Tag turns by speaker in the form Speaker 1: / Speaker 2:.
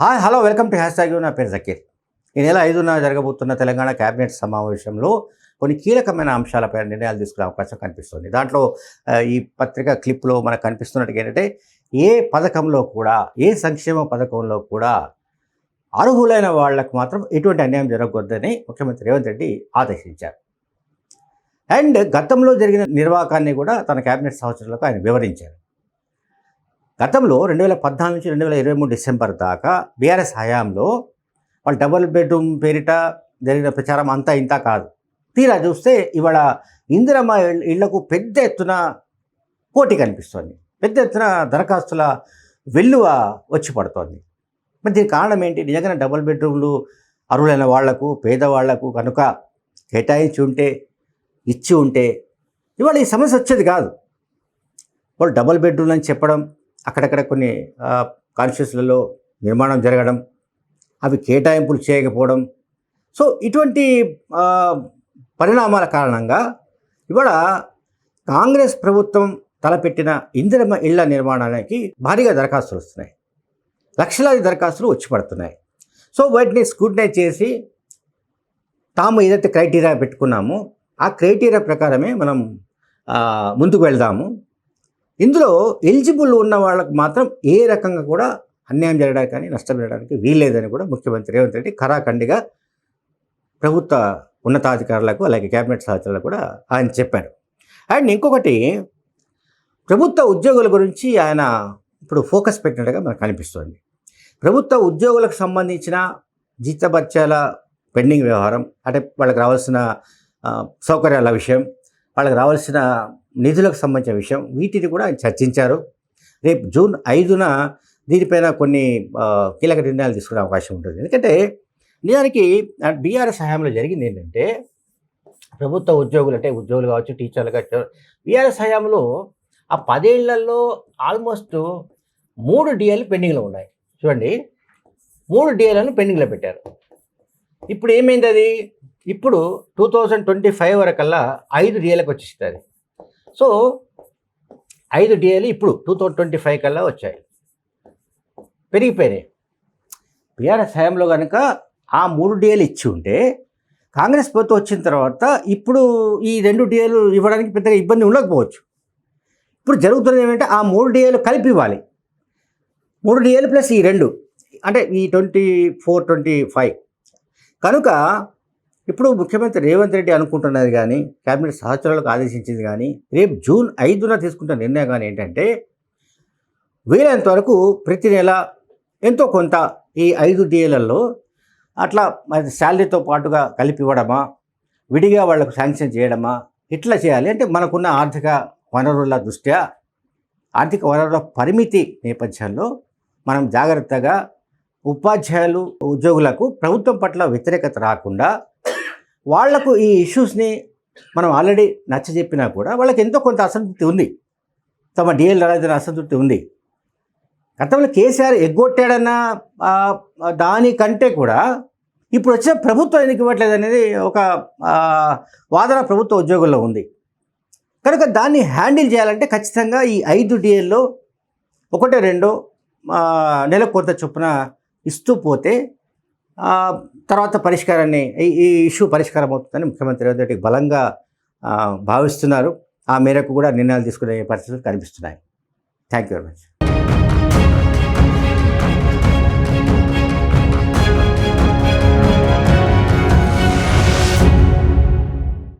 Speaker 1: Hi hello welcome to hashtag నా పేరు జకీర్. ఈ నెల ఐదున జరగబోతున్న తెలంగాణ కేబినెట్ సమావేశంలో కొన్ని కీలకమైన అంశాలపై నిర్ణయాలు తీసుకునే అవకాశం కనిపిస్తుంది. దాంట్లో ఈ పత్రిక క్లిప్లో మనకు కనిపిస్తున్నట్టుగా ఏంటంటే ఏ పథకంలో కూడా ఏ సంక్షేమ పథకంలో కూడా అర్హులైన వాళ్ళకు మాత్రం ఎటువంటి అన్యాయం జరగకూడదని ముఖ్యమంత్రి రేవంత్ రెడ్డి ఆదేశించారు. అండ్ గతంలో జరిగిన నిర్వాహకాన్ని కూడా తన కేబినెట్ సహచరులకు ఆయన వివరించారు. గతంలో రెండు వేల పద్నాలుగు నుంచి రెండు వేల ఇరవై మూడు డిసెంబర్ దాకా బీఆర్ఎస్ హయాంలో వాళ్ళు డబుల్ బెడ్రూమ్ పేరిట జరిగిన ప్రచారం అంతా ఇంత కాదు. తీరా చూస్తే ఇవాళ ఇందిరమ్మ ఇళ్ళకు పెద్ద ఎత్తున పోటీ కనిపిస్తోంది. పెద్ద ఎత్తున దరఖాస్తుల వెల్లువ వచ్చి పడుతోంది. మరి దీని కారణం ఏంటి? నిజంగానే డబుల్ బెడ్రూమ్లు అర్హులైన వాళ్ళకు పేదవాళ్ళకు కనుక కేటాయించి ఉంటే ఇచ్చి ఉంటే ఇవాళ ఈ సమస్య వచ్చేది కాదు. వాళ్ళు డబుల్ బెడ్రూమ్ అని చెప్పడం అక్కడక్కడ కొన్ని కాన్షియస్లలో నిర్మాణం జరగడం అవి కేటాయింపులు చేయకపోవడం. సో ఇటువంటి పరిణామాల కారణంగా ఇవాళ కాంగ్రెస్ ప్రభుత్వం తలపెట్టిన ఇందిరమ్మ ఇళ్ళ నిర్మాణానికి భారీగా దరఖాస్తులు వస్తున్నాయి. లక్షలాది దరఖాస్తులు వచ్చి పడుతున్నాయి. సో వాటిని స్క్రూటినైజ్ చేసి తాము ఏదైతే క్రైటీరియా పెట్టుకున్నామో ఆ క్రైటీరియా ప్రకారమే మనం ముందుకు వెళ్దాము. ఇందులో ఎలిజిబుల్ ఉన్న వాళ్ళకు మాత్రం ఏ రకంగా కూడా అన్యాయం జరగడానికి కానీ నష్టం జరగడానికి వీల్లేదని కూడా ముఖ్యమంత్రి రేవంత్ రెడ్డి ఖరాఖండిగా ప్రభుత్వ ఉన్నతాధికారులకు అలాగే కేబినెట్ సహచరులకు కూడా ఆయన చెప్పారు. అండ్ ఇంకొకటి ప్రభుత్వ ఉద్యోగుల గురించి ఆయన ఇప్పుడు ఫోకస్ పెట్టినట్టుగా మనకు కనిపిస్తుంది. ప్రభుత్వ ఉద్యోగులకు సంబంధించిన జీతభత్యాల పెండింగ్ వ్యవహారం అంటే వాళ్ళకి రావాల్సిన సౌకర్యాల విషయం వాళ్ళకి రావాల్సిన నిధులకు సంబంధించిన విషయం. వీటిని కూడా చర్చించారు. రేపు జూన్ ఐదున దీనిపైన కొన్ని కీలక నిర్ణయాలు తీసుకునే అవకాశం ఉంటుంది. ఎందుకంటే నిజానికి బీఆర్ఎస్ హయాంలో జరిగింది ఏంటంటే ప్రభుత్వ ఉద్యోగులు అంటే ఉద్యోగులు కావచ్చు టీచర్లు కావచ్చు బీఆర్ఎస్ హయాంలో ఆ పదేళ్ళలో ఆల్మోస్ట్ మూడు డిఏలు పెండింగ్లో ఉన్నాయి. చూడండి మూడు డిఏలను పెండింగ్లో పెట్టారు. ఇప్పుడు ఏమైంది అది? ఇప్పుడు టూ థౌజండ్ ట్వంటీ ఫైవ్ వరకల్లా ఐదు డిఏలకు వచ్చేస్తుంది సో ఐదు డిఏలు ఇప్పుడు టూ థౌజండ్ ట్వంటీ ఫైవ్ కల్లా వచ్చాయి. పెరిగిపోయినాయి. బీఆర్ఎస్ హయాంలో కనుక ఆ మూడు డిఏలు ఇచ్చి ఉంటే కాంగ్రెస్ ప్రభుత్వం వచ్చిన తర్వాత ఇప్పుడు ఈ రెండు డిఏలు ఇవ్వడానికి పెద్దగా ఇబ్బంది ఉండకపోవచ్చు. ఇప్పుడు జరుగుతున్నది ఏంటంటే ఆ మూడు డిఏలు కలిపి ఇవ్వాలి. మూడు డిఏలు ప్లస్ ఈ రెండు అంటే ఈ ట్వంటీ ఫోర్ ట్వంటీ ఫైవ్. కనుక ఇప్పుడు ముఖ్యమంత్రి రేవంత్ రెడ్డి అనుకుంటున్నది కానీ కేబినెట్ సహచరులకు ఆదేశించింది కానీ రేపు జూన్ ఐదున తీసుకుంటున్న నిర్ణయం కానీ ఏంటంటే వీలైనంత వరకు ప్రతి నెల ఎంతో కొంత ఈ ఐదు డిఏలలో అట్లా మరి శాలరీతో పాటుగా కలిపి ఇవ్వడమా విడిగా వాళ్ళకు శాంక్షన్ చేయడమా ఇట్లా చేయాలి అంటే మనకున్న ఆర్థిక వనరుల దృష్ట్యా ఆర్థిక వనరుల పరిమితి నేపథ్యంలో మనం జాగ్రత్తగా ఉపాధ్యాయులు ఉద్యోగులకు ప్రభుత్వం పట్ల వ్యతిరేకత రాకుండా వాళ్ళకు ఈ ఇష్యూస్ని మనం ఆల్రెడీ నచ్చ చెప్పినా కూడా వాళ్ళకి ఎంతో కొంత అసంతృప్తి ఉంది. తమ డిఎల్ రాలేదన్న అసంతృప్తి ఉంది. గతంలో కేసీఆర్ ఎగ్గొట్టాడన్న దానికంటే కూడా ఇప్పుడు వచ్చిన ప్రభుత్వం ఎందుకు ఇవ్వట్లేదు అనేది ఒక వాదన ప్రభుత్వ ఉద్యోగుల్లో ఉంది. కనుక దాన్ని హ్యాండిల్ చేయాలంటే ఖచ్చితంగా ఈ ఐదు డిఎల్లో ఒకటో రెండో నెలకు కొంత చొప్పున ఇస్తూ పోతే తర్వాత పరిష్కారాన్ని ఈ ఈ ఇష్యూ పరిష్కారం అవుతుందని ముఖ్యమంత్రి రేవంత్ రెడ్డి బలంగా భావిస్తున్నారు. ఆ మేరకు కూడా నిర్ణయాలు తీసుకునే పరిస్థితులు కనిపిస్తున్నాయి. Thank you very much.